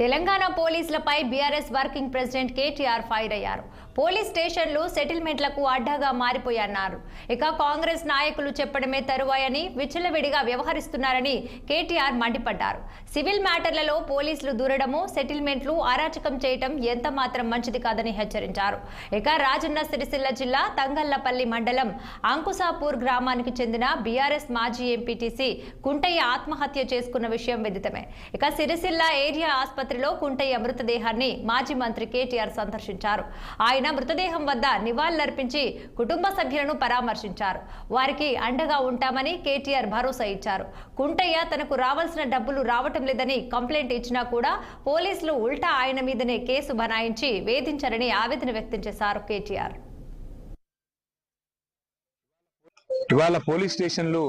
తెలంగాణ పోలీసులపై BRS working president KTR fire అయ్యారు. Police స్టేషన్లు సెటిల్మెంట్లకు అడ్డాగా మారిపోయన్నారు. ఇక కాంగ్రెస్ నాయకులు చెప్పడమే తరువాయని విచ్చలవిడిగా వ్యవహరిస్తున్నారని కేటీఆర్ మండిపడ్డారు. సివిల్ మ్యాటర్లలో పోలీసులు దూరడము సెటిల్మెంట్లు అరాచకం చేయటం ఎంత మాత్రం మంచిది కాదని హెచ్చరించారు. ఇక రాజన్న సిరిసిల్ల జిల్లా తంగళ్ళపల్లి మండలం అంకుసాపూర్ గ్రామానికి చెందిన బీఆర్ఎస్ మాజీ ఎంపీటీసీ కుంటయ్య ఆత్మహత్య చేసుకున్న విషయం విదితమే. ఇక సిరిసిల్ల ఏరియా ఆసుపత్రిలో కుంటయ్య మృతదేహాన్ని మాజీ మంత్రి కేటీఆర్ సందర్శించారు. ఆయన మృతదేహం వద్ద నివాళులర్పించి కుటుంబ సభ్యులను పరామర్శించారు. వారికి అండగా ఉంటామని కేటీఆర్ భరోసా ఇచ్చారు. కుంటయ్య తనకు రావాల్సిన డబ్బులు రావటం లేదని కంప్లైంట్ ఇచ్చినా కూడా పోలీసులు ఉల్టా ఆయన మీదనే కేసు బనాయించి వేధించారని ఆవేదన వ్యక్తం చేశారు కేటీఆర్. ఇవాళ పోలీస్ స్టేషన్లు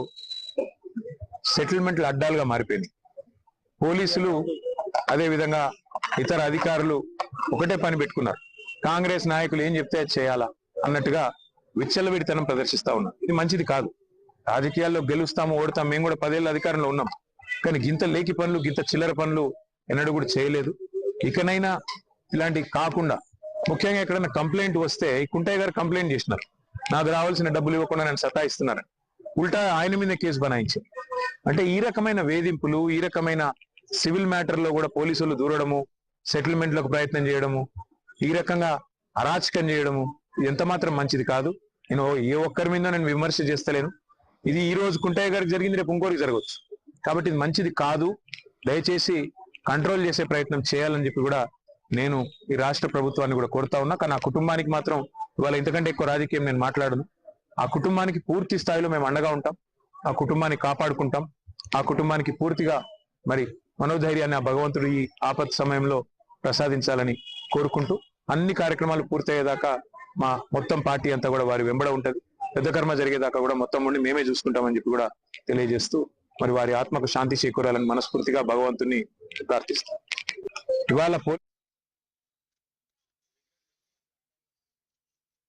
సెటిల్మెంట్లు అడ్డాలుగా మారిపోయింది. పోలీసులు అదే విధంగా ఇతర అధికారులు ఒకటే పని పెట్టుకున్నారు. కాంగ్రెస్ నాయకులు ఏం చెప్తే చేయాలా అన్నట్టుగా విచ్చలవిడితనం ప్రదర్శిస్తా ఉన్నారు. ఇది మంచిది కాదు. రాజకీయాల్లో గెలుస్తాము ఓడతాం మేము కూడా పదేళ్ళ అధికారంలో ఉన్నాం. కానీ గింత లేకి పనులు గింత చిల్లర పనులు ఎన్నడూ కూడా చేయలేదు. ఇకనైనా ఇలాంటివి కాకుండా ముఖ్యంగా ఎక్కడైనా కంప్లైంట్ వస్తే కుంటయ్య గారు కంప్లైంట్ చేసినారు. నాకు రావాల్సిన డబ్బులు ఇవ్వకుండా నన్ను సతాయిస్తున్నారు ఉల్టా ఆయన మీద కేసు బనాయించారు. అంటే ఈ రకమైన వేధింపులు ఈ రకమైన సివిల్ మ్యాటర్లో కూడా పోలీసులు దూరడము సెటిల్మెంట్లకు ప్రయత్నం చేయడము ఈ రకంగా అరాచకం చేయడము ఇది ఎంత మాత్రం మంచిది కాదు. నేను ఏ ఒక్కరి మీద నేను విమర్శ చేస్తలేను. ఇది ఈ రోజు కుంటయ్య గారికి జరిగింది రేపు ఇంకోరికి జరగవచ్చు. కాబట్టి ఇది మంచిది కాదు. దయచేసి కంట్రోల్ చేసే ప్రయత్నం చేయాలని చెప్పి కూడా నేను ఈ రాష్ట్ర ప్రభుత్వాన్ని కూడా కోరుతా ఉన్నా. కానీ ఆ కుటుంబానికి మాత్రం ఇవాళ ఇంతకంటే ఎక్కువ రాజకీయం నేను మాట్లాడను. ఆ కుటుంబానికి పూర్తి స్థాయిలో మేము అండగా ఉంటాం. ఆ కుటుంబాన్ని కాపాడుకుంటాం. ఆ కుటుంబానికి పూర్తిగా మరి మనోధైర్యాన్ని ఆ భగవంతుడు ఈ ఆపత్ సమయంలో ప్రసాదించాలని కోరుకుంటూ అన్ని కార్యక్రమాలు పూర్తయ్యేదాకా మా మొత్తం పార్టీ అంతా కూడా వారి వెంబడ ఉంటది. పెద్ద కర్మ జరిగేదాకా కూడా మొత్తం ఉండి మేమే చూసుకుంటామని చెప్పి కూడా తెలియజేస్తూ మరి వారి ఆత్మకు శాంతి చేకూరాలని మనస్ఫూర్తిగా భగవంతుని ప్రార్థిస్తాం. ఇవాళ